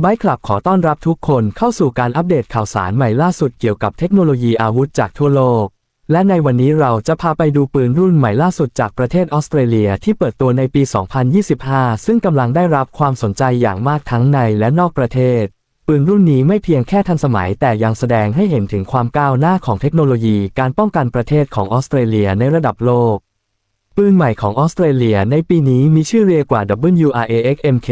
ไบคลับขอต้อนรับทุกคนเข้าสู่การอัปเดตข่าวสารใหม่ล่าสุดเกี่ยวกับเทคโนโลยีอาวุธจากทั่วโลก และในวันนี้เราจะพาไปดูปืนรุ่นใหม่ล่าสุดจากประเทศออสเตรเลียที่เปิดตัวในปี 2025 ซึ่งกำลังได้รับความสนใจอย่างมากทั้งในและนอกประเทศ ปืนรุ่นนี้ไม่เพียงแค่ทันสมัยแต่ยังแสดงให้เห็นถึงความก้าวหน้าของเทคโนโลยีการป้องกันประเทศของออสเตรเลียในระดับโลก ปืนใหม่ของออสเตรเลียในปีนี้มีชื่อเรียกว่า WRAX MK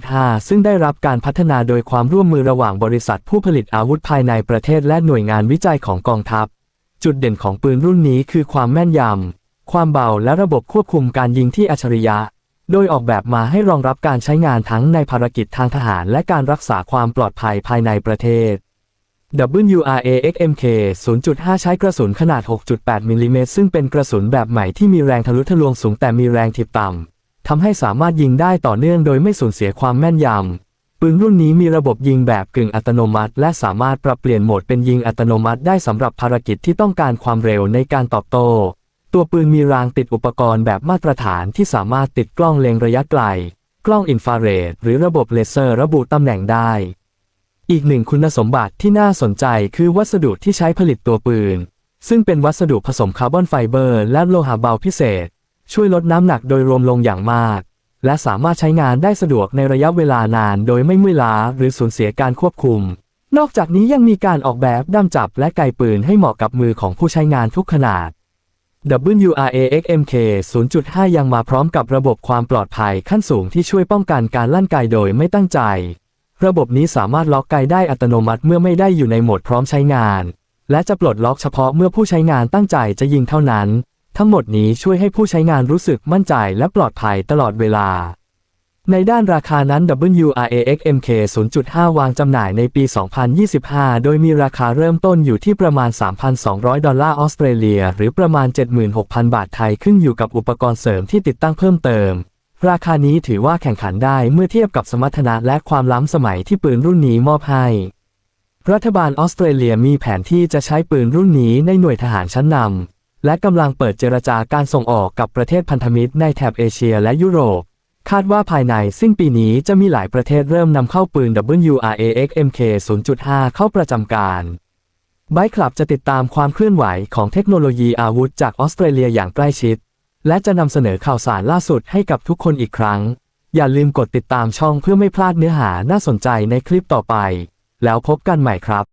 0.5 ซึ่งได้รับการพัฒนาโดยความร่วมมือระหว่างบริษัทผู้ผลิตอาวุธภายในประเทศและหน่วยงานวิจัยของกองทัพ จุดเด่นของปืนรุ่นนี้คือความแม่นยำ ความเบาและระบบควบคุมการยิงที่อัจฉริยะ โดยออกแบบมาให้รองรับการใช้งานทั้งในภารกิจทางทหารและการรักษาความปลอดภัยภายในประเทศ WRAXMK 0.5 ใช้กระสุนขนาด 6.8 มิลลิเมตรซึ่งเป็นกระสุนแบบใหม่ที่มีแรงทะลุทะลวงสูงแต่มีแรงถีบต่ำ ทำให้สามารถยิงได้ต่อเนื่องโดยไม่สูญเสียความแม่นยำ ปืนรุ่นนี้มีระบบยิงแบบกึ่งอัตโนมัติ และสามารถปรับเปลี่ยนโหมดเป็นยิงอัตโนมัติได้สำหรับภารกิจที่ต้องการความเร็วในการตอบโต้ ตัวปืนมีรางติดอุปกรณ์แบบมาตรฐานที่สามารถติดกล้องเล็งระยะไกล กล้องอินฟราเรดหรือระบบเลเซอร์ระบุตำแหน่งได้ อีกหนึ่งคุณสมบัติที่น่าสนใจคือวัสดุที่ใช้ผลิตตัวปืน ซึ่งเป็นวัสดุผสมคาร์บอนไฟเบอร์ และโลหะเบาพิเศษ ช่วยลดน้ำหนักโดยรวมลงอย่างมาก และสามารถใช้งานได้สะดวกในระยะเวลานานโดยไม่เมื่อยล้าหรือสูญเสียการควบคุม นอกจากนี้ยังมีการออกแบบด้ามจับและไกปืนให้เหมาะกับมือของผู้ใช้งานทุกขนาด WRAXMK 0.5 ยังมาพร้อมกับระบบความปลอดภัยขั้นสูงที่ช่วยป้องกันการลั่นไกโดยไม่ตั้งใจ ระบบนี้สามารถล็อกไกได้อัตโนมัติเมื่อไม่ได้อยู่ในโหมดพร้อมใช้งาน และจะปลดล็อกเฉพาะเมื่อผู้ใช้งานตั้งใจจะยิงเท่านั้น ทั้งหมดนี้ช่วยให้ผู้ใช้งานรู้สึกมั่นใจและปลอดภัยตลอดเวลา ในด้านราคานั้น WRAXMK 0.5 วางจำหน่ายในปี 2025 โดยมีราคาเริ่มต้นอยู่ที่ประมาณ 3,200 ดอลลาร์ออสเตรเลีย หรือประมาณ 76,000 บาทไทยขึ้นอยู่กับอุปกรณ์เสริมที่ติดตั้งเพิ่มเติม ราคานี้ถือว่าแข่งขันได้เมื่อเทียบกับสมรรถนะและความล้ำสมัยที่ปืนรุ่นนี้มอบให้ รัฐบาลออสเตรเลียมีแผนที่จะใช้ปืนรุ่นนี้ในหน่วยทหารชั้นนำและกำลังเปิดเจรจาการส่งออกกับประเทศพันธมิตรในแถบเอเชียและยุโรป คาดว่าภายในสิ้นปีนี้จะมีหลายประเทศเริ่มนำเข้าปืน WRAXMK 0.5 เข้าประจำการไบค์คลับจะติดตามความเคลื่อนไหวของเทคโนโลยีอาวุธจากออสเตรเลียอย่างใกล้ชิด และจะนำเสนอข่าวสารล่าสุดให้กับทุกคนอีกครั้ง อย่าลืมกดติดตามช่องเพื่อไม่พลาดเนื้อหาน่าสนใจในคลิปต่อไป แล้วพบกันใหม่ครับ